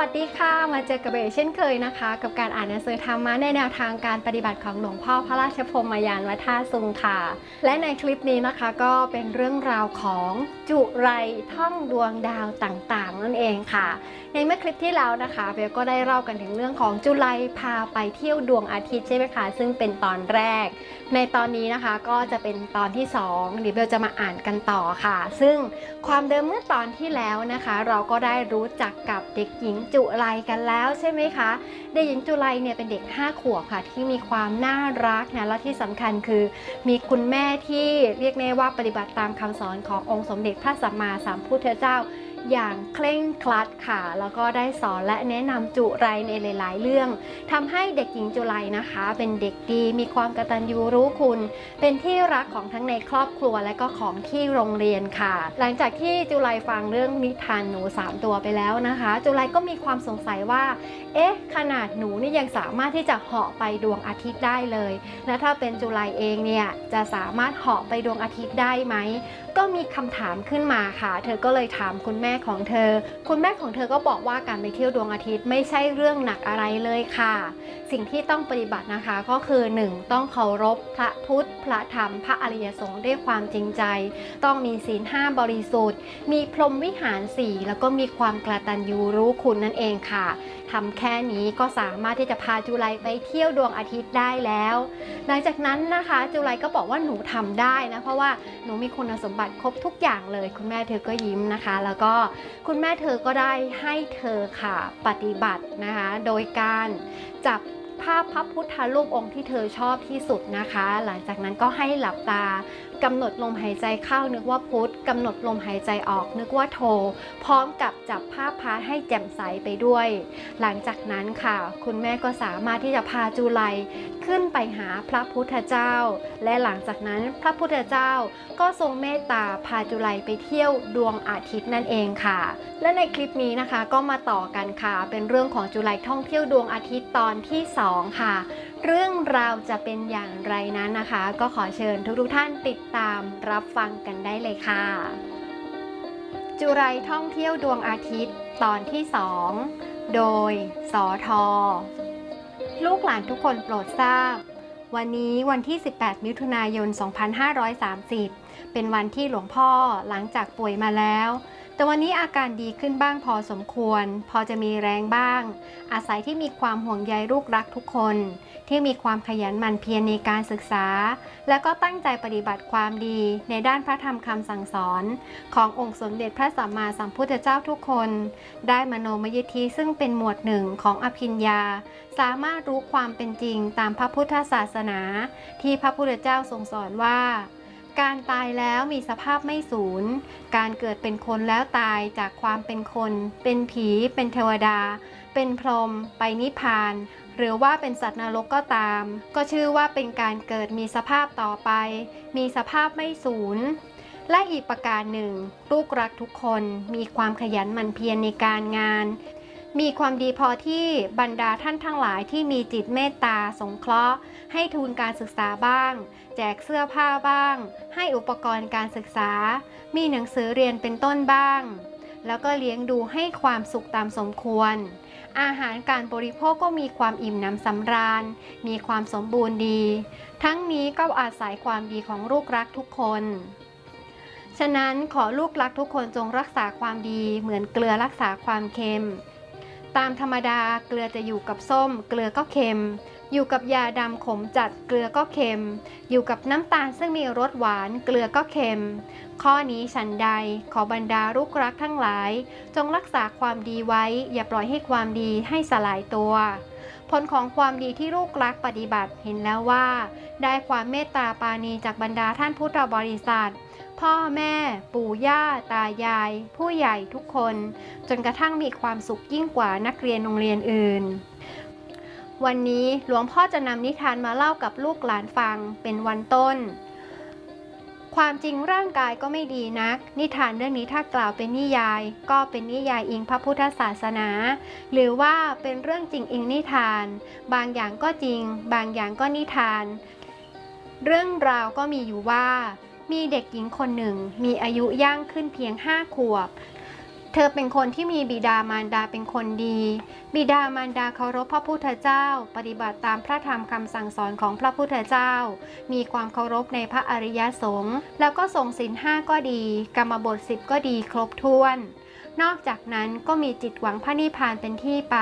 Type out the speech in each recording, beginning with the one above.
วัสดีค่ะมาเจอกับเบเช่นเคยนะคะ กับการอ่านหนังสือธรรมะในแนวทางการปฏิบัติของหลวงพ่อพระราชพรหมยานวัฒนาสุงค่ะ และในคลิปนี้นะคะก็เป็นเรื่องราวของจุไรท่องดวงดาวต่างๆ นั่นเองค่ะ ในเมื่อคลิปที่แล้วนะคะเบลก็ได้เล่ากันถึงเรื่องของจุไรพาไปเที่ยวดวงอาทิตย์ใช่ไหมคะซึ่งเป็นตอนแรก ในตอนนี้นะคะก็จะเป็นตอนที่2เดี๋ยวเบลจะมาอ่านกันต่อค่ะ ซึ่งความเดิมเมื่อตอนที่แล้วนะคะ เราก็ได้รู้จักกับเด็กหญิงจุไรกันแล้วใช่ไหมคะเด็กหญิงจุไรเนี่ยเป็นเด็ก 5 ขวบค่ะ ที่มีความน่ารักนะและที่สำคัญคือ มีคุณแม่ที่เรียกได้ว่าปฏิบัติตามคำสอนขององค์สมเด็จพระสัมมาสัมพุทธเจ้า อย่างเคร่งครัดค่ะ แล้วก็ได้สอนและแนะนำจุไรในหลาย ๆ เรื่องทำให้เด็กหญิงจุไรนะคะ เป็นเด็กดีมีความกตัญญูรู้คุณ เป็นที่รักของทั้งในครอบครัวและก็ของที่โรงเรียนค่ะ หลังจากที่จุไรฟังเรื่องนิทานหนู 3 ตัวไปแล้วนะคะ จุไรก็มีความสงสัยว่า เอ๊ะ ขนาดหนูนี่ยังสามารถที่จะเหาะไปดวงอาทิตย์ได้เลย และถ้าเป็นจุไรเองเนี่ยจะสามารถเหาะไปดวงอาทิตย์ได้ไหมก็มีคำถามขึ้นมาค่ะ เธอก็เลยถามคุณแม่ของเธอ คุณแม่ของเธอก็บอกว่าการไปเที่ยวดวงอาทิตย์ไม่ใช่เรื่องหนักอะไรเลยค่ะ สิ่งที่ต้องปฏิบัตินะคะก็คือ 1. ต้องเคารพพระพุทธ พระธรรม พระอริยสงฆ์ด้วยความจริงใจ ต้องมีศีลห้าบริสุทธิ์ มีพรหมวิหารสี่แล้วก็มีความกระตัญญูรู้คุณนั่นเองค่ะทำแค่นี้ก็สามารถที่จะพาจุไลไปเที่ยวดวงอาทิตย์ได้แล้ว หลังจากนั้นนะคะ จุไลก็บอกว่าหนูทำได้นะเพราะว่าหนูมีคุณสมบัติครบทุกอย่างเลย คุณแม่เธอก็ยิ้มนะคะ แล้วก็คุณแม่เธอก็ได้ให้เธอค่ะปฏิบัตินะคะ โดยการจับภาพพระพุทธรูปองค์ที่เธอชอบที่สุดนะคะ หลังจากนั้นก็ให้หลับตา กำหนดลมหายใจเข้านึกว่าพุทธกำหนดลมหายใจออกนึกว่าโท พร้อมกับจับภาพพระให้แจ่มใสไปด้วย หลังจากนั้นค่ะ คุณแม่ก็สามารถที่จะพาจูไลขึ้นไปหาพระพุทธเจ้า และหลังจากนั้นพระพุทธเจ้าก็ทรงเมตตาพาจูไลไปเที่ยวดวงอาทิตย์นั่นเองค่ะ และในคลิปนี้นะคะก็มาต่อกันค่ะ เป็นเรื่องของจูไลท่องเที่ยวดวงอาทิตย์ตอนที่ 2 ค่ะ เรื่องราวจะเป็นอย่างไรนั้นนะคะ ก็ขอเชิญทุกๆท่านติดตามรับฟังกันได้เลยค่ะ จุไรท่องเที่ยวดวงอาทิตย์ตอนที่ 2 โดยสอทอลูกหลานทุกคนโปรดทราบ วันนี้วันที่ 18 มิถุนายน 2530 เป็นวันที่หลวงพ่อหลังจากป่วยมาแล้วแต่วันนี้อาการดีขึ้นบ้างพอสมควร พอจะมีแรงบ้าง อาศัยที่มีความห่วงใยลูกรักทุกคน ที่มีความขยันหมั่นเพียรในการศึกษา และก็ตั้งใจปฏิบัติความดีในด้านพระธรรมคำสั่งสอน ขององค์สมเด็จพระสัมมาสัมพุทธเจ้าทุกคน ได้มโนมยิทธิซึ่งเป็นหมวดหนึ่งของอภิญญา สามารถรู้ความเป็นจริงตามพระพุทธศาสนา ที่พระพุทธเจ้าทรงสอนว่าการตายแล้วมีสภาพไม่สูญ การเกิดเป็นคนแล้วตายจากความเป็นคน เป็นผี เป็นเทวดา เป็นพรหม ไปนิพพาน หรือว่าเป็นสัตว์นรกก็ตาม ก็ชื่อว่าเป็นการเกิดมีสภาพต่อไป มีสภาพไม่สูญและอีกประการหนึ่ง ลูกรักทุกคนมีความขยันหมั่นเพียรในการงาน มีความดีพอที่บรรดาท่านทั้งหลายที่มีจิตเมตตาสงเคราะห์ ให้ทุนการศึกษาบ้าง แจกเสื้อผ้าบ้าง ให้อุปกรณ์การศึกษา มีหนังสือเรียนเป็นต้นบ้าง แล้วก็เลี้ยงดูให้ความสุขตามสมควร อาหารการบริโภคก็มีความอิ่มหนำสำราญ มีความสมบูรณ์ดี ทั้งนี้ก็อาศัยความดีของลูกรักทุกคน ฉะนั้นขอลูกรักทุกคนจงรักษาความดีเหมือนเกลือรักษาความเค็ม ตามธรรมดาเกลือจะอยู่กับส้ม เกลือก็เค็ม อยู่กับยาดำขมจัดเกลือก็เค็ม อยู่กับน้ำตาลซึ่งมีรสหวานเกลือก็เค็ม ข้อนี้ฉันใดขอบรรดาลูกรักทั้งหลาย จงรักษาความดีไว้ อย่าปล่อยให้ความดีให้สลายตัว ผลของความดีที่ลูกรักปฏิบัติเห็นแล้วว่า ได้ความเมตตาปาณีจากบรรดาท่านพุทธบริษัทพ่อแม่ ปู่ย่า ตายาย ผู้ใหญ่ทุกคน จนกระทั่งมีความสุขยิ่งกว่านักเรียนโรงเรียนอื่น วันนี้หลวงพ่อจะนำนิทานมาเล่ากับลูกหลานฟังเป็นวันต้น ความจริงร่างกายก็ไม่ดีนัก นิทานเรื่องนี้ถ้ากล่าวเป็นนิยาย ก็เป็นนิยายอิงพระพุทธศาสนา หรือว่าเป็นเรื่องจริงอิงนิทาน บางอย่างก็จริง บางอย่างก็นิทาน เรื่องราวก็มีอยู่ว่ามีเด็กหญิงคนหนึ่งมีอายุย่างขึ้นเพียงห้าขวบ เธอเป็นคนที่มีบิดามารดาเป็นคนดี บิดามารดาเคารพพระพุทธเจ้า ปฏิบัติตามพระธรรมคำสั่งสอนของพระพุทธเจ้า มีความเคารพในพระอริยสงฆ์แล้วก็ทรงศีลห้าก็ดี กรรมบทสิบก็ดีครบถ้วน นอกจากนั้นก็มีจิตหวังพระนิพพานเป็นที่ไป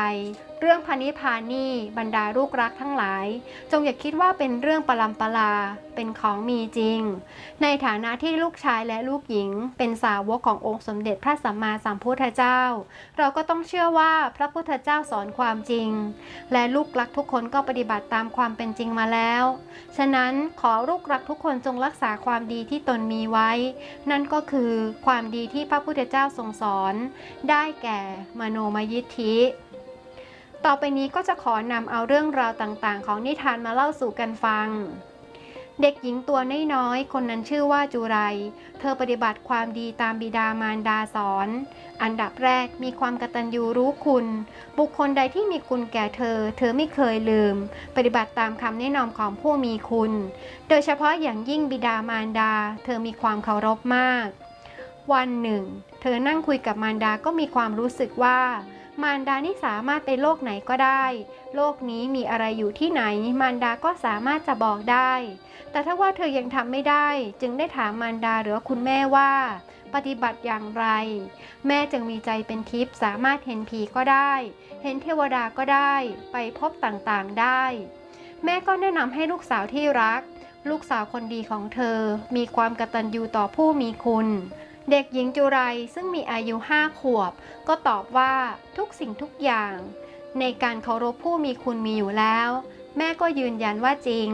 เรื่องพระนิพพานี่บรรดาลูกรักทั้งหลาย จงอย่าคิดว่าเป็นเรื่องปลัมปลาเป็นของมีจริง ในฐานะที่ลูกชายและลูกหญิง เป็นสาวกขององค์สมเด็จพระสัมมาสัมพุทธเจ้า เราก็ต้องเชื่อว่าพระพุทธเจ้าสอนความจริง และลูกรักทุกคนก็ปฏิบัติตามความเป็นจริงมาแล้ว ฉะนั้นขอลูกรักทุกคนจงรักษาความดีที่ตนมีไว้ นั่นก็คือความดีที่พระพุทธเจ้าทรงสอน ได้แก่มโนมยิทธิ ต่อไปนี้ก็จะขอนำเอาเรื่องราวต่างๆ ของนิทานมาเล่าสู่กันฟัง เด็กหญิงตัวน้อยๆคนนั้นชื่อว่าจุไร เธอปฏิบัติความดีตามบิดามารดาสอน อันดับแรกมีความกตัญญูรู้คุณ บุคคลใดที่มีคุณแก่เธอ เธอไม่เคยลืม ปฏิบัติตามคำแนะนำของผู้มีคุณ โดยเฉพาะอย่างยิ่งบิดามารดา เธอมีความเคารพมาก วันหนึ่ง เธอนั่งคุยกับมารดาก็มีความรู้สึกว่า มารดานี่สามารถไปโลกไหนก็ได้ โลกนี้มีอะไรอยู่ที่ไหน มารดาก็สามารถจะบอกได้ แต่ถ้าว่าเธอยังทำไม่ได้ จึงได้ถามมารดาหรือคุณแม่ว่า ปฏิบัติอย่างไร แม่จึงมีใจเป็นทิพย์สามารถเห็นผีก็ได้ เห็นเทวดาก็ได้ ไปพบต่างๆได้ แม่ก็แนะนำให้ลูกสาวที่รัก ลูกสาวคนดีของเธอ มีความกตัญญูต่อผู้มีคุณ เด็กหญิงจุไรซึ่งมีอายุห้าขวบ ก็ตอบว่าทุกสิ่งทุกอย่าง ในการเคารพผู้มีคุณมีอยู่แล้ว แม่ก็ยืนยันว่าจริง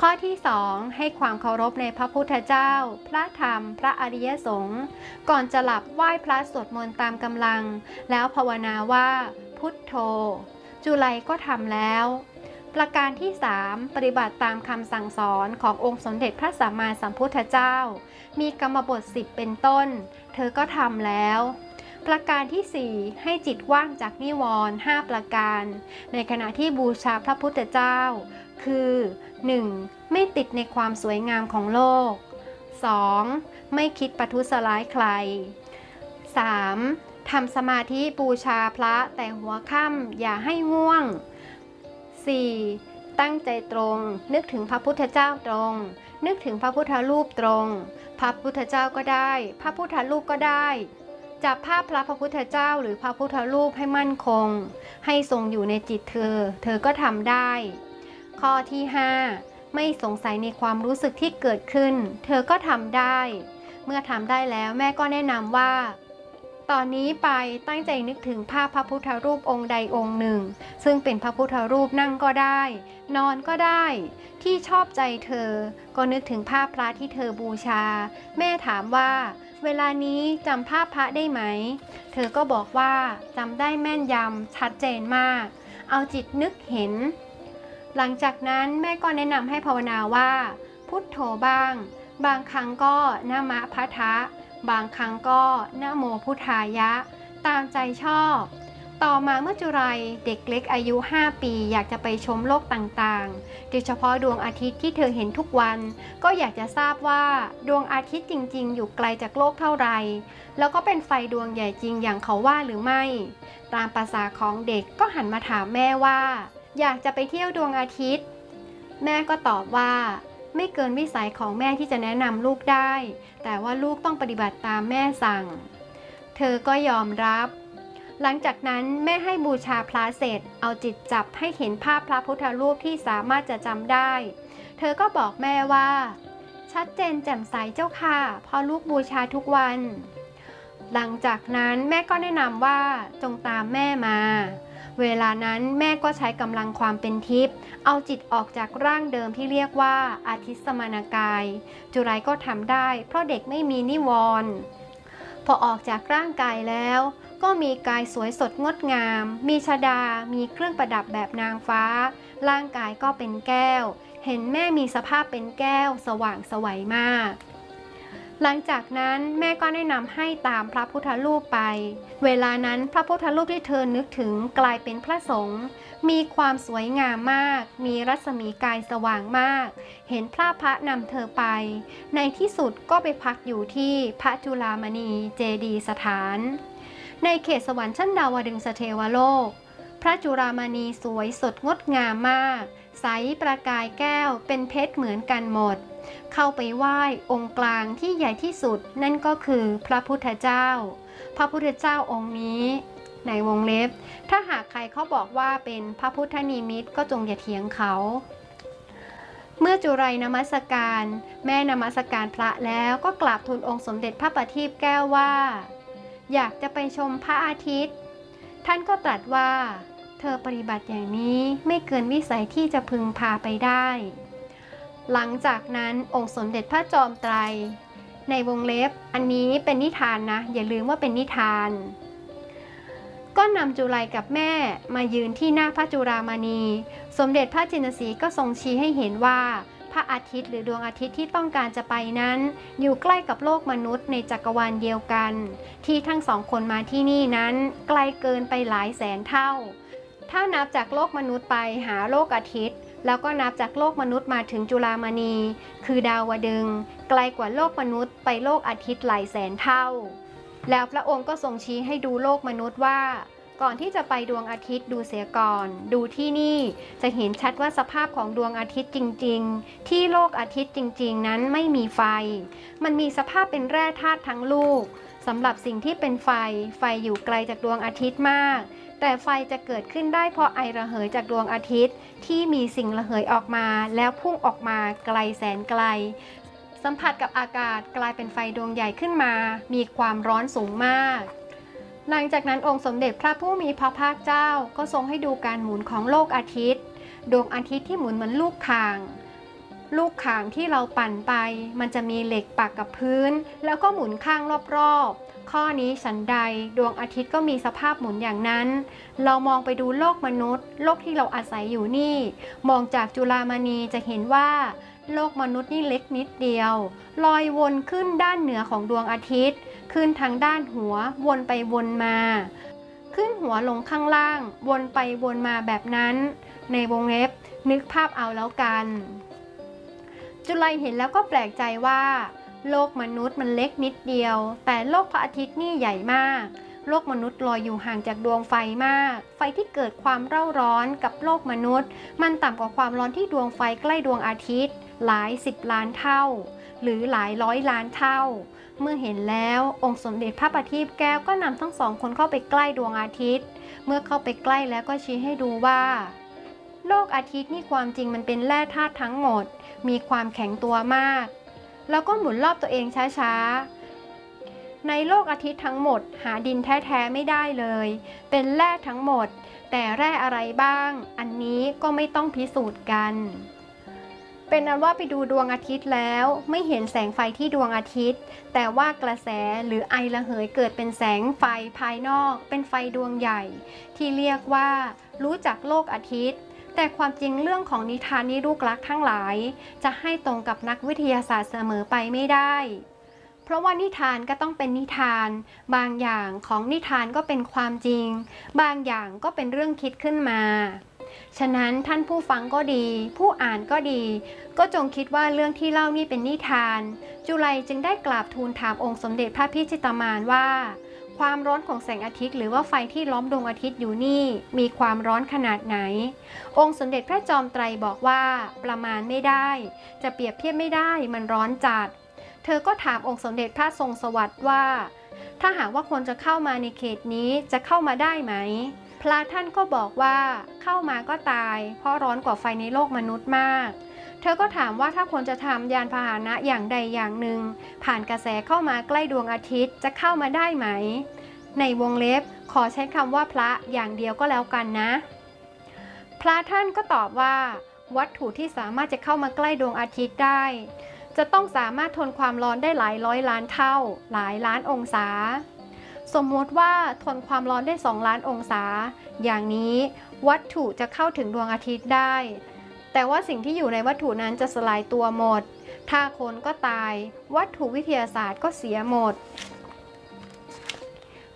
ข้อที่2ให้ความเคารพในพระพุทธเจ้า พระธรรม พระอริยสงฆ์ก่อนจะหลับไหว้พระสวดมนต์ตามกำลัง แล้วภาวนาว่า พุทโธ จุไลก็ทำแล้ว ประการที่ 3 ปฏิบัติตามคำสั่งสอนขององค์สมเด็จพระสัมมาสัมพุทธเจ้า มีกรรมบทสิบเป็นต้น เธอก็ทำแล้ว ประการที่ 4 ให้จิตว่างจากนิวรณ์5ประการ ในขณะที่บูชาพระพุทธเจ้า คือ 1. ไม่ติดในความสวยงามของโลก 2. ไม่คิดประทุษร้ายใคร 3. ทำสมาธิบูชาพระแต่หัวค่ำอย่าให้ง่วง 4. ตั้งใจตรง นึกถึงพระพุทธเจ้าตรง นึกถึงพระพุทธรูปตรง พระพุทธเจ้าก็ได้ พระพุทธรูปก็ได้จับภาพพระพระพุทธเจ้าหรือพระพุทธรูปให้มั่นคง ให้ทรงอยู่ในจิตเธอ เธอก็ทำได้ ข้อที่ 5 ไม่สงสัยในความรู้สึกที่เกิดขึ้น เธอก็ทำได้ เมื่อทำได้แล้วแม่ก็แนะนำว่า ตอนนี้ไปตั้งใจนึกถึงภาพพระพุทธรูปองค์ใดองค์หนึ่ง ซึ่งเป็นพระพุทธรูปนั่งก็ได้ นอนก็ได้ ที่ชอบใจเธอ ก็นึกถึงภาพพระที่เธอบูชา แม่ถามว่า เวลานี้จำภาพพระได้ไหม เธอก็บอกว่าจำได้แม่นยำชัดเจนมาก เอาจิตนึกเห็น หลังจากนั้นแม่ก็แนะนำให้ภาวนาว่า พุทโธบ้าง บางครั้งก็นะมะพะทะ บางครั้งก็นะโมพุทธายะ ตามใจชอบ ต่อมาเมื่อจุไรเด็กเล็กอายุ 5 ปีอยากจะไปชมโลกต่างๆ โดยเฉพาะดวงอาทิตย์ที่เธอเห็นทุกวัน ก็อยากจะทราบว่าดวงอาทิตย์จริง ๆ อยู่ไกลจากโลกเท่าไหร่ แล้วก็เป็นไฟดวงใหญ่จริงอย่างเขาว่าหรือไม่ ตามภาษาของเด็กก็หันมาถามแม่ว่า อยากจะไปเที่ยวดวงอาทิตย์ แม่ก็ตอบว่า ไม่เกินวิสัยของแม่ที่จะแนะนำลูกได้ แต่ว่าลูกต้องปฏิบัติตามแม่สั่ง เธอก็ยอมรับ หลังจากนั้นแม่ให้บูชาพระเสร็จ เอาจิตจับให้เห็นภาพพระพุทธรูปที่สามารถจะจำได้ เธอก็บอกแม่ว่า ชัดเจนแจ่มใสเจ้าค่ะพราะลูกบูชาทุกวัน หลังจากนั้นแม่ก็แนะนำว่าจงตามแม่มา เวลานั้นแม่ก็ใช้กำลังความเป็นทิพย์เอาจิตออกจากร่างเดิมที่เรียกว่าอาทิตสมานกาย จุไรก็ทำได้ เพราะเด็กไม่มีนิวรณ์พอออกจากร่างกายแล้ว ก็มีกายสวยสดงดงาม มีชดา มีเครื่องประดับแบบนางฟ้า ร่างกายก็เป็นแก้ว เห็นแม่มีสภาพเป็นแก้ว สว่างสวัยมาก หลังจากนั้นแม่ก็แนะนำให้ตามพระพุทธรูปไป เวลานั้นพระพุทธรูปที่เธอนึกถึงกลายเป็นพระสงฆ์มีความสวยงามมาก มีรัศมีกายสว่างมาก เห็นพระพระนำเธอไป ในที่สุดก็ไปพักอยู่ที่พระจุลามณีเจดีสถาน ในเขตสวรรค์ชั้นดาวดึงสเทวโลก พระจุรามณีสวยสดงดงามมาก ใสประกายแก้วเป็นเพชรเหมือนกันหมด เข้าไปไหว้องค์กลางที่ใหญ่ที่สุด นั่นก็คือพระพุทธเจ้า พระพุทธเจ้าองค์นี้ในวงเล็บ ถ้าหากใครเขาบอกว่าเป็นพระพุทธนิมิตก็จงอย่าเถียงเขา เมื่อจุไรนมัสการ แม่นมัสการพระแล้วก็กราบทูลองค์สมเด็จพระประทีปแก้วว่า อยากจะไปชมพระอาทิตย์ ท่านก็ตรัสว่า เธอปฏิบัติอย่างนี้ไม่เกินวิสัยที่จะพึงพาไปได้ หลังจากนั้นองค์สมเด็จพระจอมไตร ในวงเล็บอันนี้เป็นนิทานนะ อย่าลืมว่าเป็นนิทาน ก็นำจุไรกับแม่มายืนที่หน้าพระจุรามณี สมเด็จพระจินสี ก็ทรงชี้ให้เห็นว่า พระอาทิตย์หรือดวงอาทิตย์ที่ต้องการจะไปนั้น อยู่ใกล้กับโลกมนุษย์ในจักรวาลเดียวกัน ที่ทั้งสองคนมาที่นี่นั้น ไกลเกินไปหลายแสนเท่า ถ้านับจากโลกมนุษย์ไปหาโลกอาทิตย์ แล้วก็นับจากโลกมนุษย์มาถึงจุลามณี คือดาวดึง ไกลกว่าโลกมนุษย์ไปโลกอาทิตย์หลายแสนเท่า แล้วพระองค์ก็ทรงชี้ให้ดูโลกมนุษย์ว่า ก่อนที่จะไปดวงอาทิตย์ดูเสียก่อน ดูที่นี่จะเห็นชัดว่าสภาพของดวงอาทิตย์จริง ๆ ที่โลกอาทิตย์จริง ๆ นั้นไม่มีไฟ มันมีสภาพเป็นแร่ธาตุทั้งลูกสำหรับสิ่งที่เป็นไฟ ไฟอยู่ไกลจากดวงอาทิตย์มาก แต่ไฟจะเกิดขึ้นได้เพราะไอระเหยจากดวงอาทิตย์ ที่มีสิ่งระเหยออกมา แล้วพุ่งออกมาไกลแสนไกล สัมผัสกับอากาศกลายเป็นไฟดวงใหญ่ขึ้นมา มีความร้อนสูงมากหลังจากนั้นองค์สมเด็จพระผู้มีพระภาคเจ้าก็ทรงให้ดูการหมุนของโลกอาทิตย์ ดวงอาทิตย์ที่หมุนเหมือนลูกข่าง ลูกข่างที่เราปั่นไป มันจะมีเหล็กปักกับพื้น แล้วก็หมุนข้างรอบๆ ข้อนี้ฉันใดดวงอาทิตย์ก็มีสภาพหมุนอย่างนั้น เรามองไปดูโลกมนุษย์ โลกที่เราอาศัยอยู่นี่ มองจากจุลามณีจะเห็นว่า โลกมนุษย์นี่เล็กนิดเดียว ลอยวนขึ้นด้านเหนือของดวงอาทิตย์ ขึ้นทางด้านหัววนไปวนมา ขึ้นหัวลงข้างล่าง วนไปวนมาแบบนั้น ในวงเล็บนึกภาพเอาแล้วกัน จุลัยเห็นแล้วก็แปลกใจว่า โลกมนุษย์มันเล็กนิดเดียว แต่โลกพระอาทิตย์นี่ใหญ่มาก โลกมนุษย์ลอยอยู่ห่างจากดวงไฟมาก ไฟที่เกิดความเร่าร้อนกับโลกมนุษย์ มันต่ำกว่าความร้อนที่ดวงไฟใกล้ดวงอาทิตย์ หลายสิบล้านเท่า หรือหลายร้อยล้านเท่า เมื่อเห็นแล้วองค์สมเด็จพระประทีปแก้วก็นำทั้งสองคนเข้าไปใกล้ดวงอาทิตย์ เมื่อเข้าไปใกล้แล้วก็ชี้ให้ดูว่าโลกอาทิตย์นี่ความจริงมันเป็นแร่ธาตุทั้งหมด มีความแข็งตัวมาก แล้วก็หมุนรอบตัวเองช้าๆ ในโลกอาทิตย์ทั้งหมด หาดินแท้ๆไม่ได้เลย เป็นแร่ทั้งหมด แต่แร่อะไรบ้าง อันนี้ก็ไม่ต้องพิสูจน์กัน เป็นนั้นว่าไปดูดวงอาทิตย์แล้ว ไม่เห็นแสงไฟที่ดวงอาทิตย์ แต่ว่ากระแสหรือไอระเหยเกิดเป็นแสงไฟภายนอก เป็นไฟดวงใหญ่ ที่เรียกว่า รู้จักโลกอาทิตย์ แต่ความจริงเรื่องของนิทานนิรูกรักทั้งหลาย จะให้ตรงกับนักวิทยาศาสตร์เสมอไปไม่ได้ เพราะว่านิทานก็ต้องเป็นนิทาน บางอย่างของนิทานก็เป็นความจริง บางอย่างก็เป็นเรื่องคิดขึ้นมา ฉะนั้นท่านผู้ฟังก็ดี ผู้อ่านก็ดี ก็จงคิดว่าเรื่องที่เล่านี่เป็นนิทาน จุไลจึงได้กราบทูลถามองค์สมเด็จพระพิชิตามานว่า ความร้อนของแสงอาทิตย์หรือว่าไฟที่ล้อมดวงอาทิตย์อยู่นี่ มีความร้อนขนาดไหน องค์สมเด็จพระจอมไตรบอกว่าประมาณไม่ได้ จะเปรียบเทียบไม่ได้มันร้อนจัด เธอก็ถามองค์สมเด็จพระทรงสวัสดิ์ว่า ถ้าหากว่าคนจะเข้ามาในเขตนี้จะเข้ามาได้ไหม พระท่านก็บอกว่าเข้ามาก็ตาย เพราะร้อนกว่าไฟในโลกมนุษย์มาก เธอก็ถามว่าถ้าคนจะทำยานพาหนะอย่างใดอย่างหนึ่ง ผ่านกระแสเข้ามาใกล้ดวงอาทิตย์จะเข้ามาได้ไหม ในวงเล็บขอใช้คำว่าพระอย่างเดียวก็แล้วกันนะ พระท่านก็ตอบว่า วัตถุที่สามารถจะเข้ามาใกล้ดวงอาทิตย์ได้ จะต้องสามารถทนความร้อนได้หลายร้อยล้านเท่า หลายล้านองศา สมมติว่าทนความร้อนได้ 2 ล้านองศา อย่างนี้วัตถุจะเข้าถึงดวงอาทิตย์ได้ แต่ว่าสิ่งที่อยู่ในวัตถุนั้นจะสลายตัวหมด ถ้าคนก็ตาย วัตถุวิทยาศาสตร์ก็เสียหมด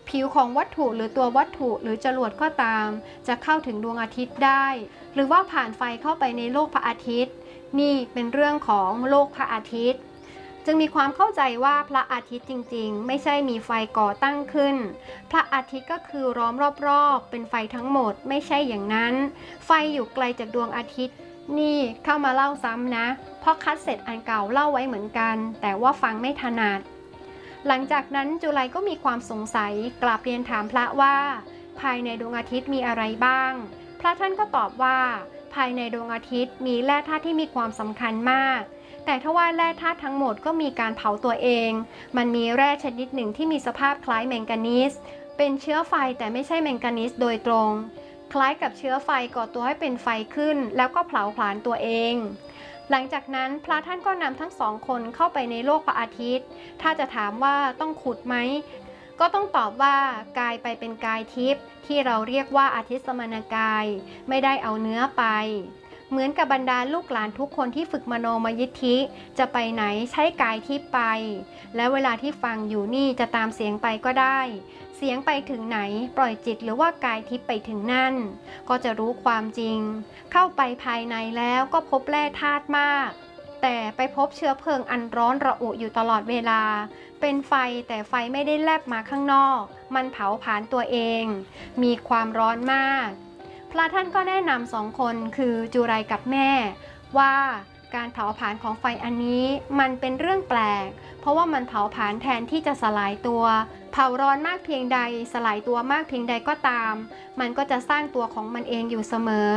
ผิวของวัตถุหรือตัววัตถุหรือจรวดก็ตาม จะเข้าถึงดวงอาทิตย์ได้ หรือว่าผ่านไฟเข้าไปในโลกพระอาทิตย์ นี่เป็นเรื่องของโลกพระอาทิตย์จึงมีความเข้าใจว่าพระอาทิตย์จริงๆ ไม่ใช่มีไฟก่อตั้งขึ้น พระอาทิตย์ก็คือล้อมรอบๆ เป็นไฟทั้งหมดไม่ใช่อย่างนั้น ไฟอยู่ไกลจากดวงอาทิตย์ นี่เข้ามาเล่าซ้ำนะ เพราะคัดเสร็จอันเก่าเล่าไว้เหมือนกัน แต่ว่าฟังไม่ถนัด หลังจากนั้นจุไลก็มีความสงสัยกราบเรียนถามพระว่า ภายในดวงอาทิตย์มีอะไรบ้าง พระท่านก็ตอบว่า ภายในดวงอาทิตย์มีแร่ธาตุที่มีความสำคัญมาก แต่ถ้าว่าแร่ธาตุทั้งหมดก็มีการเผาตัวเอง มันมีแร่ชนิดหนึ่งที่มีสภาพคล้ายแมงกานีสเป็นเชื้อไฟแต่ไม่ใช่แมงกานีสโดยตรง คล้ายกับเชื้อไฟก่อตัวให้เป็นไฟขึ้น แล้วก็เผาผลาญตัวเอง หลังจากนั้นพระท่านก็นำทั้งสองคนเข้าไปในโลกพระอาทิตย์ ถ้าจะถามว่าต้องขุดไหมก็ต้องตอบว่ากายไปเป็นกายทิพย์ที่เราเรียกว่าอาทิตย์สมณกาย ไม่ได้เอาเนื้อไป เหมือนกับบรรดาลูกหลานทุกคนที่ฝึกมโนมยิทธิ จะไปไหนใช้กายทิพย์ไป และเวลาที่ฟังอยู่นี่จะตามเสียงไปก็ได้ เสียงไปถึงไหนปล่อยจิตหรือว่ากายทิพย์ไปถึงนั่น ก็จะรู้ความจริง เข้าไปภายในแล้วก็พบแร่ธาตุมาก แต่ไปพบเชื้อเพลิงอันร้อนระอุอยู่ตลอดเวลา เป็นไฟแต่ไฟไม่ได้แลบมาข้างนอก มันเผาผลาญตัวเอง มีความร้อนมาก พระท่านก็แนะนำสองคนคือจุไรกับแม่ ว่าการเผาผลาญของไฟอันนี้มันเป็นเรื่องแปลก เพราะว่ามันเผาผลาญแทนที่จะสลายตัว เผาร้อนมากเพียงใด สลายตัวมากเพียงใดก็ตาม มันก็จะสร้างตัวของมันเองอยู่เสมอ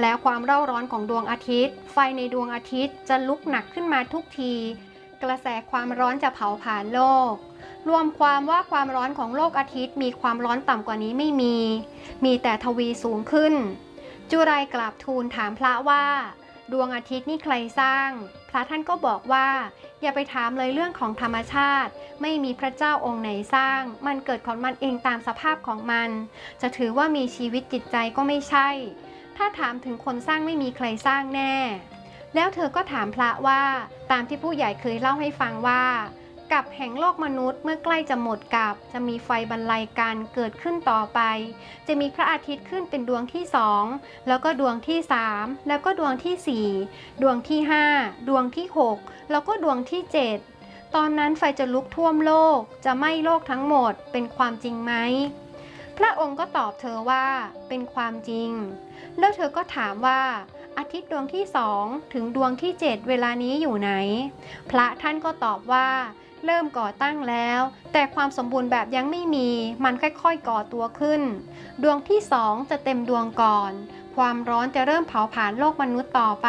แล้วความเร่าร้อนของดวงอาทิตย์ ไฟในดวงอาทิตย์จะลุกหนักขึ้นมาทุกที กระแสความร้อนจะเผาผลาญโลก รวมความว่าความร้อนของโลกอาทิตย์ มีความร้อนต่ำกว่านี้ไม่มี มีแต่ทวีสูงขึ้น จุไรกราบทูลถามพระว่า ดวงอาทิตย์นี่ใครสร้าง พระท่านก็บอกว่า อย่าไปถามเลยเรื่องของธรรมชาติ ไม่มีพระเจ้าองค์ไหนสร้าง มันเกิดของมันเองตามสภาพของมัน จะถือว่ามีชีวิตจิตใจก็ไม่ใช่ ถ้าถามถึงคนสร้างไม่มีใครสร้างแน่ แล้วเธอก็ถามพระว่า ตามที่ผู้ใหญ่เคยเล่าให้ฟังว่า กับแห่งโลกมนุษย์เมื่อใกล้จะหมดกับจะมีไฟบรรลัยกันเกิดขึ้นต่อไป จะมีพระอาทิตย์ขึ้นเป็นดวงที่สองแล้วก็ดวงที่สามแล้วก็ดวงที่สี่ดวงที่ห้าดวงที่หกแล้วก็ดวงที่เจ็ดตอนนั้นไฟจะลุกท่วมโลก จะไหม้โลกทั้งหมดเป็นความจริงไหมพระองค์ก็ตอบเธอว่าเป็นความจริง แล้วเธอก็ถามว่า อาทิตย์ดวงที่สองถึงดวงที่7เวลานี้อยู่ไหน พระท่านก็ตอบว่า เริ่มก่อตั้งแล้ว แต่ความสมบูรณ์แบบยังไม่มี มันค่อยๆก่อตัวขึ้น ดวงที่สองจะเต็มดวงก่อน ความร้อนจะเริ่มเผาผลาญโลกมนุษย์ต่อไป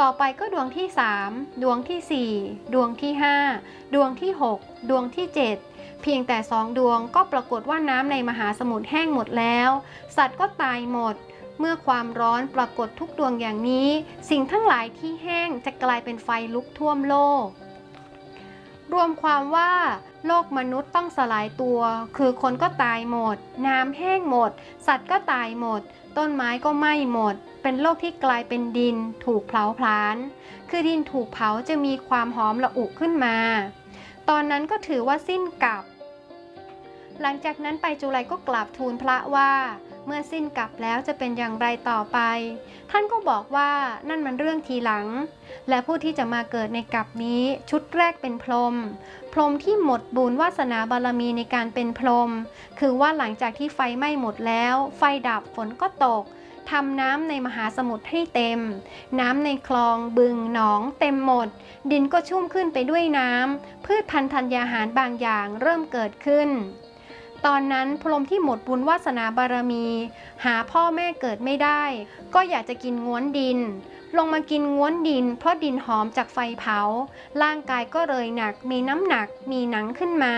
ต่อไปก็ดวงที่ 3 ดวงที่ 4 ดวงที่ 5 ดวงที่ 6 ดวงที่ 7เพียงแต่สองดวงก็ปรากฏว่าน้ำในมหาสมุทรแห้งหมดแล้ว สัตว์ก็ตายหมด เมื่อความร้อนปรากฏทุกดวงอย่างนี้ สิ่งทั้งหลายที่แห้งจะกลายเป็นไฟลุกท่วมโลก รวมความว่าโลกมนุษย์ต้องสลายตัว คือคนก็ตายหมด น้ำแห้งหมด สัตว์ก็ตายหมด ต้นไม้ก็ไหม้หมด เป็นโลกที่กลายเป็นดิน ถูกเผาผลาญคือดินถูกเผาจะมีความหอมระอุขึ้นมา ตอนนั้นก็ถือว่าสิ้นกับ หลังจากนั้นไปจุไลก็กราบทูลพระว่า เมื่อสิ้นกับแล้วจะเป็นอย่างไรต่อไป ท่านก็บอกว่านั่นมันเรื่องทีหลัง และผู้ที่จะมาเกิดในกับนี้ชุดแรกเป็นพรหมพรหมที่หมดบุญวาสนาบารมีในการเป็นพรหมคือว่าหลังจากที่ไฟไหม้หมดแล้ว ไฟดับฝนก็ตกทำน้ำในมหาสมุทรให้เต็ม น้ำในคลองบึงหนอง เต็มหมด ดินก็ชุ่มขึ้นไปด้วยน้ำพืชพันธุ์ธัญญาหารบางอย่างเริ่มเกิดขึ้น ตอนนั้นพรหมที่หมดบุญวาสนาบารมี หาพ่อแม่เกิดไม่ได้ ก็อยากจะกินง้วนดิน ลงมากินง้วนดิน เพราะดินหอมจากไฟเผา ร่างกายก็เลยหนัก มีน้ำหนัก มีหนังขึ้นมา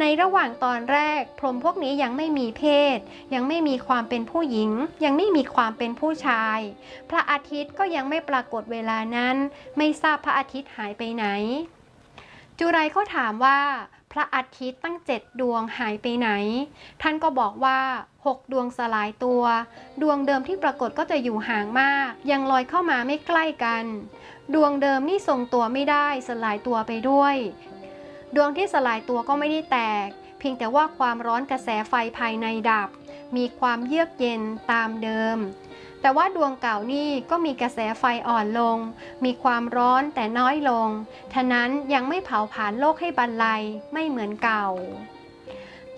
ในระหว่างตอนแรก พรหมพวกนี้ยังไม่มีเพศ ยังไม่มีความเป็นผู้หญิง ยังไม่มีความเป็นผู้ชาย พระอาทิตย์ก็ยังไม่ปรากฏเวลานั้น ไม่ทราบพระอาทิตย์หายไปไหน จุไรเขาถามว่าพระอาทิตย์ตั้งเจ็ดดวงหายไปไหน ท่านก็บอกว่าหกดวงสลายตัว ดวงเดิมที่ปรากฏก็จะอยู่ห่างมาก ยังลอยเข้ามาไม่ใกล้กัน ดวงเดิมนี่ทรงตัวไม่ได้สลายตัวไปด้วย ดวงที่สลายตัวก็ไม่ได้แตก เพียงแต่ว่าความร้อนกระแสไฟภายในดับ มีความเยือกเย็นตามเดิม แต่ว่าดวงเก่านี่ก็มีกระแสไฟอ่อนลง มีความร้อนแต่น้อยลงฉะนั้นยังไม่เผาผลาญโลกให้บรรลัยไม่เหมือนเก่า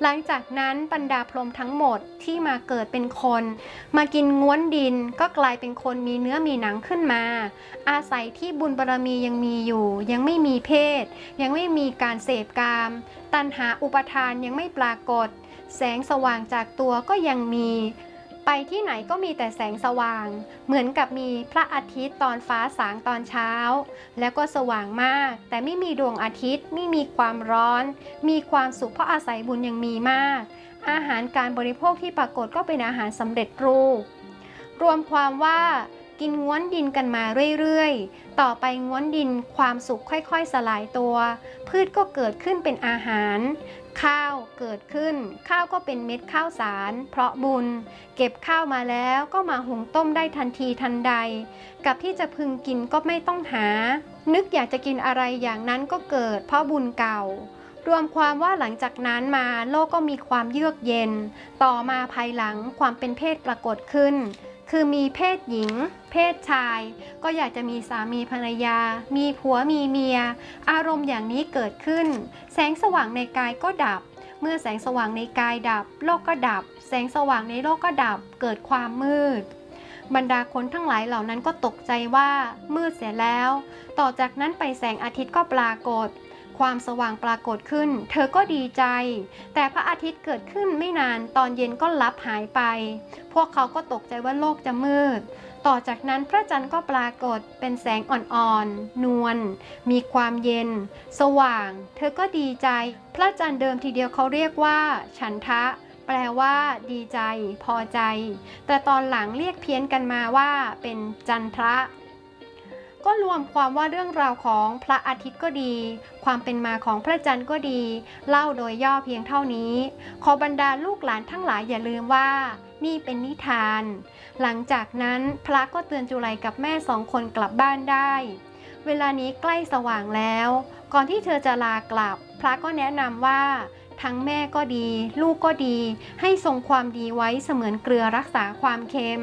หลังจากนั้นบรรดาพรมทั้งหมดที่มาเกิดเป็นคน มากินง้วนดินก็กลายเป็นคนมีเนื้อมีหนังขึ้นมา อาศัยที่บุญบารมียังมีอยู่ ยังไม่มีเพศ ยังไม่มีการเสพกาม ตัณหาอุปทานยังไม่ปรากฏ แสงสว่างจากตัวก็ยังมี ไปที่ไหนก็มีแต่แสงสว่าง เหมือนกับมีพระอาทิตย์ตอนฟ้าสางตอนเช้า แล้วก็สว่างมาก แต่ไม่มีดวงอาทิตย์ไม่มีความร้อน มีความสุขเพราะอาศัยบุญยังมีมาก อาหารการบริโภคที่ปรากฏก็เป็นอาหารสำเร็จรูป รวมความว่ากินง้วนดินกันมาเรื่อยๆ ต่อไปง้วนดินความสุขค่อยๆ สลายตัว พืชก็เกิดขึ้นเป็นอาหาร ข้าวเกิดขึ้น ข้าวก็เป็นเม็ดข้าวสาร เพราะบุญ เก็บข้าวมาแล้วก็มาหุงต้มได้ทันทีทันใด กับที่จะพึงกินก็ไม่ต้องหา นึกอยากจะกินอะไรอย่างนั้นก็เกิด เพราะบุญเก่า รวมความว่าหลังจากนั้นมาโลกก็มีความเยือกเย็น ต่อมาภายหลังความเป็นเพศปรากฏขึ้น คือมีเพศหญิง เพศชาย ก็อยากจะมีสามีภรรยา มีผัวมีเมีย อารมณ์อย่างนี้เกิดขึ้น แสงสว่างในกายก็ดับ เมื่อแสงสว่างในกายดับ โลกก็ดับ แสงสว่างในโลกก็ดับ เกิดความมืด บรรดาคนทั้งหลายเหล่านั้นก็ตกใจว่ามืดเสียแล้ว ต่อจากนั้นไปแสงอาทิตย์ก็ปรากฏ ความสว่างปรากฏขึ้น เธอก็ดีใจ แต่พระอาทิตย์เกิดขึ้นไม่นานตอนเย็นก็ลับหายไป พวกเขาก็ตกใจว่าโลกจะมืด ต่อจากนั้นพระจันทร์ก็ปรากฏเป็นแสงอ่อนๆ นวล มีความเย็น สว่าง เธอก็ดีใจ พระจันทร์เดิมทีเดียวเขาเรียกว่า ฉันทะแปลว่าดีใจ พอใจ แต่ตอนหลังเรียกเพี้ยนกันมาว่าเป็นจันทระ ก็รวมความว่าเรื่องราวของพระอาทิตย์ก็ดี ความเป็นมาของพระจันทร์ก็ดี เล่าโดยย่อเพียงเท่านี้ ขอบรรดาลูกหลานทั้งหลายอย่าลืมว่านี่เป็นนิทาน หลังจากนั้นพระก็เตือนจุไลกับแม่สองคนกลับบ้านได้ เวลานี้ใกล้สว่างแล้ว ก่อนที่เธอจะลากลับ พระก็แนะนำว่า ทั้งแม่ก็ดี ลูกก็ดี ให้ทรงความดีไว้เสมือนเกลือรักษาความเค็ม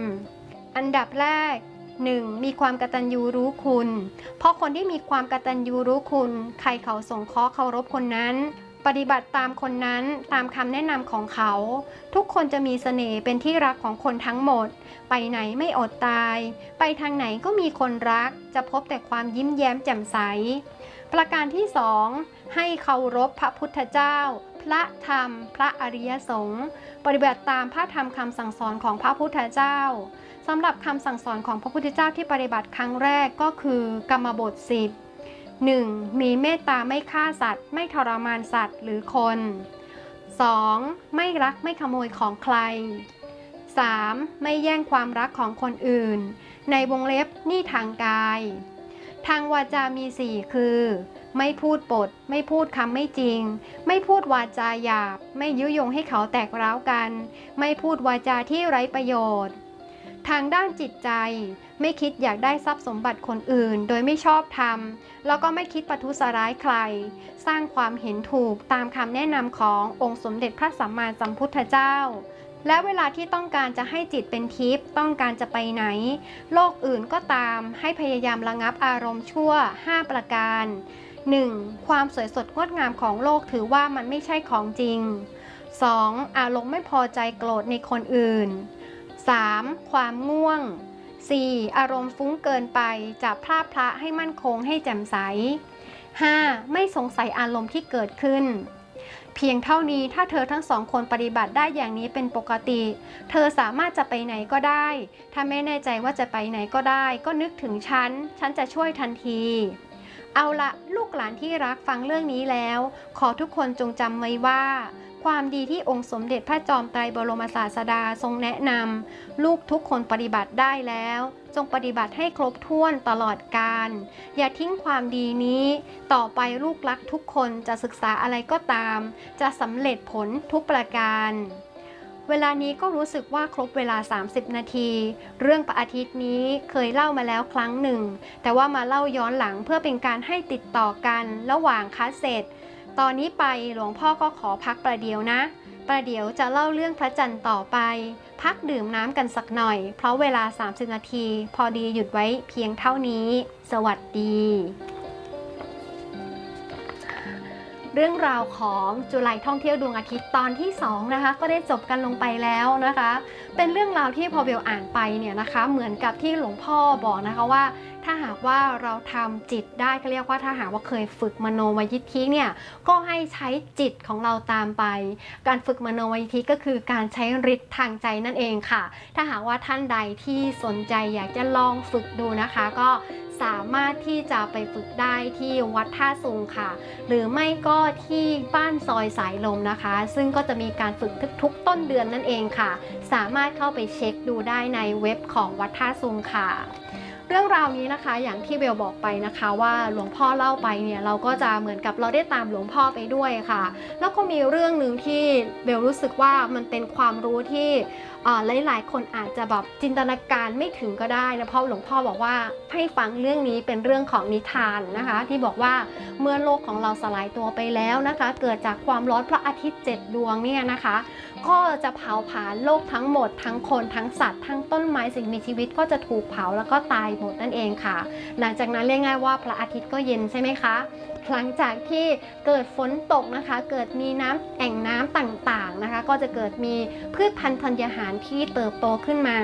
อันดับแรก 1. มีความกตัญญูรู้คุณ เพราะคนที่มีความกตัญญูรู้คุณ ใครเขาสงเคราะห์เคารพคนนั้น ปฏิบัติตามคนนั้นตามคำแนะนำของเขา ทุกคนจะมีเสน่ห์เป็นที่รักของคนทั้งหมด ไปไหนไม่อดตาย ไปทางไหนก็มีคนรัก จะพบแต่ความยิ้มแย้มแจ่มใส ประการที่สองให้เคารพพระพุทธเจ้า ระธรรม พระอริยสงฆ์ปฏิบัติตามพระธรรมคำสั่งสอนของพระพุทธเจ้าสำหรับคำสั่งสอนของพระพุทธเจ้าที่ปฏิบัติครั้งแรกก็คือกรรมบทสิบ 1. มีเมตตาไม่ฆ่าสัตว์ ไม่ทรมานสัตว์หรือคน 2. ไม่รักไม่ขโมยของใคร 3. ไม่แย่งความรักของคนอื่น ในวงเล็บนี่ทางกาย ทางวาจามี 4 คือ ไม่พูดปด ไม่พูดคำไม่จริง ไม่พูดวาจาหยาบ ไม่ยุยงให้เขาแตกร้าวกัน ไม่พูดวาจาที่ไร้ประโยชน์ ทางด้านจิตใจ ไม่คิดอยากได้ทรัพย์สมบัติคนอื่น โดยไม่ชอบธรรม แล้วก็ไม่คิดประทุษร้ายใคร สร้างความเห็นถูกตามคำแนะนำขององค์สมเด็จพระสัมมาสัมพุทธเจ้า และเวลาที่ต้องการจะให้จิตเป็นทิพย์ต้องการจะไปไหน โลกอื่นก็ตามให้พยายามระงับอารมณ์ชั่ว 5 ประการ 1. ความสวยสดงดงามของโลกถือว่ามันไม่ใช่ของจริง 2. อารมณ์ไม่พอใจโกรธในคนอื่น 3. ความง่วง 4. อารมณ์ฟุ้งเกินไปจะพลาดพระให้มั่นคงให้แจ่มใส 5. ไม่สงสัยอารมณ์ที่เกิดขึ้น เพียงเท่านี้ถ้าเธอทั้งสองคนปฏิบัติได้อย่างนี้เป็นปกติ เธอสามารถจะไปไหนก็ได้ ถ้าไม่แน่ใจว่าจะไปไหนก็ได้ ก็นึกถึงฉัน ฉันจะช่วยทันที เอาละลูกหลานที่รักฟังเรื่องนี้แล้ว ขอทุกคนจงจำไว้ว่าความดีที่องค์สมเด็จพระจอมไตรบรมศาสดาทรงแนะนำลูกทุกคนปฏิบัติได้แล้ว จงปฏิบัติให้ครบถ้วนตลอดกาลอย่าทิ้งความดีนี้ ต่อไปลูกรักทุกคนจะศึกษาอะไรก็ตาม จะสำเร็จผลทุกประการ เวลานี้ก็รู้สึกว่าครบเวลา 30 นาที เรื่องพระอาทิตย์นี้เคยเล่ามาแล้วครั้งหนึ่ง แต่ว่ามาเล่าย้อนหลังเพื่อเป็นการให้ติดต่อกันระหว่างคัสเซ็ตตอนนี้ไปหลวงพ่อก็ขอพักประเดียวนะ ประเดี๋ยวจะเล่าเรื่องพระจันทร์ต่อไป พักดื่มน้ำกันสักหน่อย เพราะเวลา 30 นาที พอดีหยุดไว้เพียงเท่านี้ สวัสดี เรื่องราวของจุลัยท่องเที่ยวดวงอาทิตย์ตอนที่ 2 นะคะ ก็ได้จบกันลงไปแล้วนะคะ เป็นเรื่องราวที่พอเบลอ่านไปเนี่ยนะคะ เหมือนกับที่หลวงพ่อบอกนะคะว่า ถ้าหากว่าเราทำจิตได้ก็เรียกว่าถ้าหากว่าเคยฝึกมโนมยิทธิเนี่ยก็ให้ใช้จิตของเราตามไป การฝึกมโนมยิทธิก็คือการใช้ฤทธิ์ทางใจนั่นเองค่ะ ถ้าหากว่าท่านใดที่สนใจอยากจะลองฝึกดูนะคะ ก็สามารถที่จะไปฝึกได้ที่วัดท่าซุงค่ะ หรือไม่ก็ที่บ้านซอยสายลมนะคะ ซึ่งก็จะมีการฝึกทุกๆต้นเดือนนั่นเองค่ะ สามารถเข้าไปเช็คดูได้ในเว็บของวัดท่าซุงค่ะ รื่องราวนี้นะคะ อย่างที่เบลบอกไปนะคะว่าหลวงพ่อเล่าไปเนี่ยเราก็จะเหมือนกับเราได้ตามหลวงพ่อไปด้วยค่ะ แล้วก็มีเรื่องหนึ่งที่เบลรู้สึกว่ามันเป็นความรู้ที่อ่อหลาย ๆ คนอาจจะแบบจินตนาการไม่ถึงก็ได้นะเพราะหลวงพ่อบอกว่าให้ฟังเรื่องนี้เป็นเรื่องของนิทานนะคะ ที่บอกว่าเมื่อโลกของเราสลายตัวไปแล้วนะคะ เกิดจากความร้อนพระอาทิตย์เจ็ดดวงเนี่ยนะคะ ก็จะเผาผลาญโลกทั้งหมด ทั้งคนทั้งสัตว์ ทั้งต้นไม้สิ่งมีชีวิตก็จะถูกเผาแล้วก็ตายหมดนั่นเองค่ะ หลังจากนั้นเรียกง่ายว่าพระอาทิตย์ก็เย็นใช่ไหมคะหลังจากที่เกิดฝนตกนะคะ เกิดมีน้ำแอ่งน้ำต่างๆนะคะ ก็จะเกิดมีพืชพันธุ์ธัญญาหารที่เติบโตขึ้นมา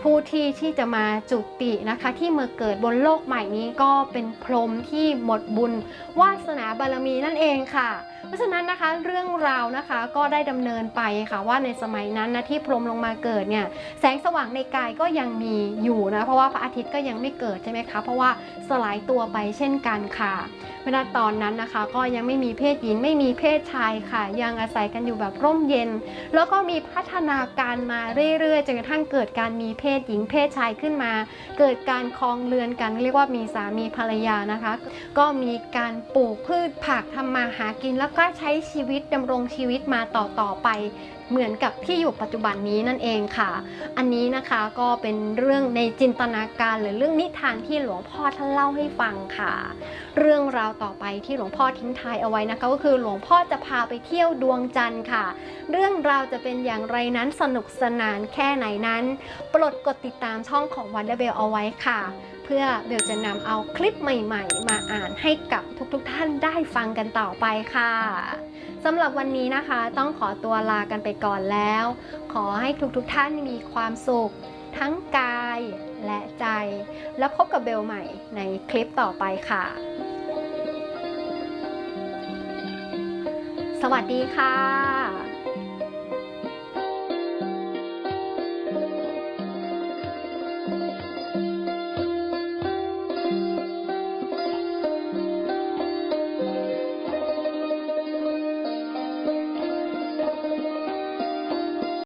ผู้ที่ที่จะมาจุตินะคะ ที่มาเกิดบนโลกใหม่นี้ก็เป็นพรหมที่หมดบุญวาสนาบารมีนั่นเองค่ะ เพราะฉะนั้นนะคะเรื่องราวนะคะก็ได้ดำเนินไปค่ะว่าในสมัยนั้นนะที่พรมลงมาเกิดเนี่ยแสงสว่างในกายก็ยังมีอยู่นะเพราะว่าพระอาทิตย์ก็ยังไม่เกิดใช่ไหมคะเพราะว่าสลายตัวไปเช่นกันค่ะเวลาตอนนั้นนะคะ ก็ยังไม่มีเพศหญิงไม่มีเพศชายค่ะ ยังอาศัยกันอยู่แบบร่มเย็น แล้วก็มีพัฒนาการมาเรื่อยๆจนกระทั่งเกิดการมีเพศหญิงเพศชายขึ้นมา เกิดการคลองเรือนกันเรียกว่ามีสามีภรรยานะคะ ก็มีการปลูกพืชผักทำมาหากินแล้วก็ใช้ชีวิตดำรงชีวิตมาต่อๆไป เหมือนกับที่อยู่ปัจจุบันนี้นั่นเองค่ะ อันนี้นะคะก็เป็นเรื่องในจินตนาการหรือเรื่องนิทานที่หลวงพ่อท่านเล่าให้ฟังค่ะ เรื่องราวต่อไปที่หลวงพ่อทิ้งท้ายเอาไว้นะคะก็คือหลวงพ่อจะพาไปเที่ยวดวงจันทร์ค่ะ เรื่องราวจะเป็นอย่างไรนั้นสนุกสนานแค่ไหนนั้น โปรดกดติดตามช่องของวันเดเบลเอาไว้ค่ะ พื่อเบลจะนำเอาคลิปใหม่ๆ มาอ่านให้กับทุกๆท่านได้ฟังกันต่อไปค่ะสำหรับวันนี้นะคะ ต้องขอตัวลากันไปก่อนแล้ว ขอให้ทุกๆท่านมีความสุข ทั้งกายและใจ แล้วพบกับเบลใหม่ในคลิปต่อไปค่ะ สวัสดีค่ะ